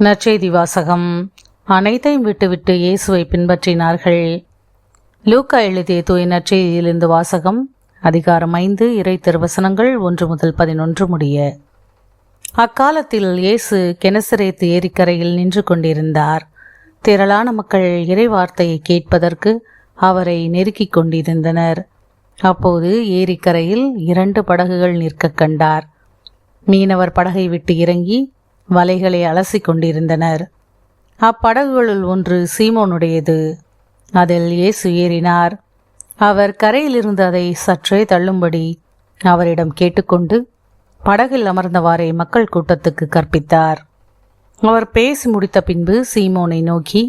நற்செய்தி வாசகம். அனைத்தையும் விட்டுவிட்டு இயேசுவை பின்பற்றினார்கள். லூக்கா எழுதிய தூய நற்செய்தியிலிருந்து வாசகம் அதிகாரம் ஐந்து இறை திருவசனங்கள் ஒன்று முதல் பதினொன்று முடிய. அக்காலத்தில் இயேசு கெனசரேத்து ஏரிக்கரையில் நின்று கொண்டிருந்தார். திரளான மக்கள் இறைவார்த்தையை கேட்பதற்கு அவரை நெருக்கிக் கொண்டிருந்தனர். அப்போது ஏரிக்கரையில் இரண்டு படகுகள் நிற்க கண்டார். மீனவர் படகை விட்டு இறங்கி வலைகளை அலசி கொண்டிருந்தனர் அப்படகுகளுள் ஒன்று சீமோனுடையது. அதில் இயேசு ஏறினார். அவர் கரையிலிருந்து அதை சற்றே தள்ளும்படி அவரிடம் கேட்டுக்கொண்டு படகில் அமர்ந்தவாறே மக்கள் கூட்டத்துக்கு கற்பித்தார். அவர் பேசி முடித்த பின்பு சீமோனை நோக்கி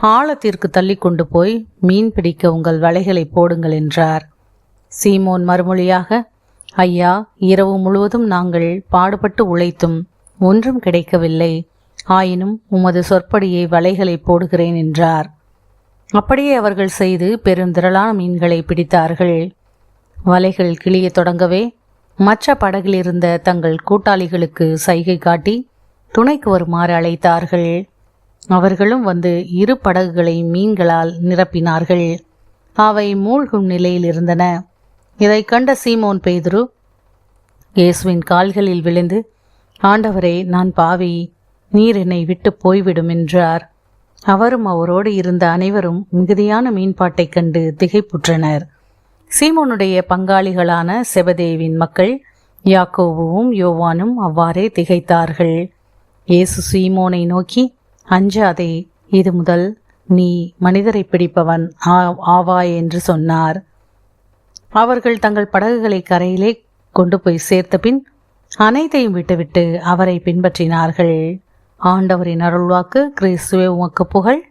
ஆழத்திற்கு தள்ளி கொண்டு போய் மீன் பிடிக்க உங்கள் வலைகளை போடுங்கள் என்றார். சீமோன் மறுமொழியாக ஐயா இரவு முழுவதும் நாங்கள் பாடுபட்டு உழைத்தும் ஒன்றும் கிடைக்கவில்லை. ஆயினும் உமது சொற்படியை வலைகளை போடுகிறேன் என்றார். அப்படியே அவர்கள் செய்து பெருந்திரளான மீன்களை பிடித்தார்கள். வலைகள் கிளிய தொடங்கவே மற்ற படகில் இருந்த தங்கள் கூட்டாளிகளுக்கு சைகை காட்டி துணைக்கு வருமாறு அழைத்தார்கள். அவர்களும் வந்து இரு படகுகளை மீன்களால் நிரப்பினார்கள். அவை மூழ்கும் நிலையில் இருந்தன. இதைக் கண்ட சீமோன் பேதுரு இயேசுவின் கால்களில் விழுந்து ஆண்டவரே நான் பாவி நீர் என்னை விட்டு போய்விடும் என்றார். அவரும் அவரோடு இருந்த அனைவரும் மிகுதியான மீன்பாட்டைக் கண்டு திகைப்புற்றனர். சீமோனுடைய பங்காளிகளான செபதேவின் மக்கள் யாக்கோவும் யோவானும் அவ்வாறே திகைத்தார்கள். இயேசு சீமோனை நோக்கி அஞ்சாதே இது முதல். நீ மனிதரை பிடிப்பவன் ஆ- ஆவாய் என்று சொன்னார். அவர்கள் தங்கள் படகுகளை கரையிலே கொண்டு போய் சேர்த்த பின் அனைத்தையும் விட்டுவிட்டு அவரை பின்பற்றினார்கள். ஆண்டவரின் அருள்வாக்கு கிறிஸ்துவே உமக்கு புகழ்.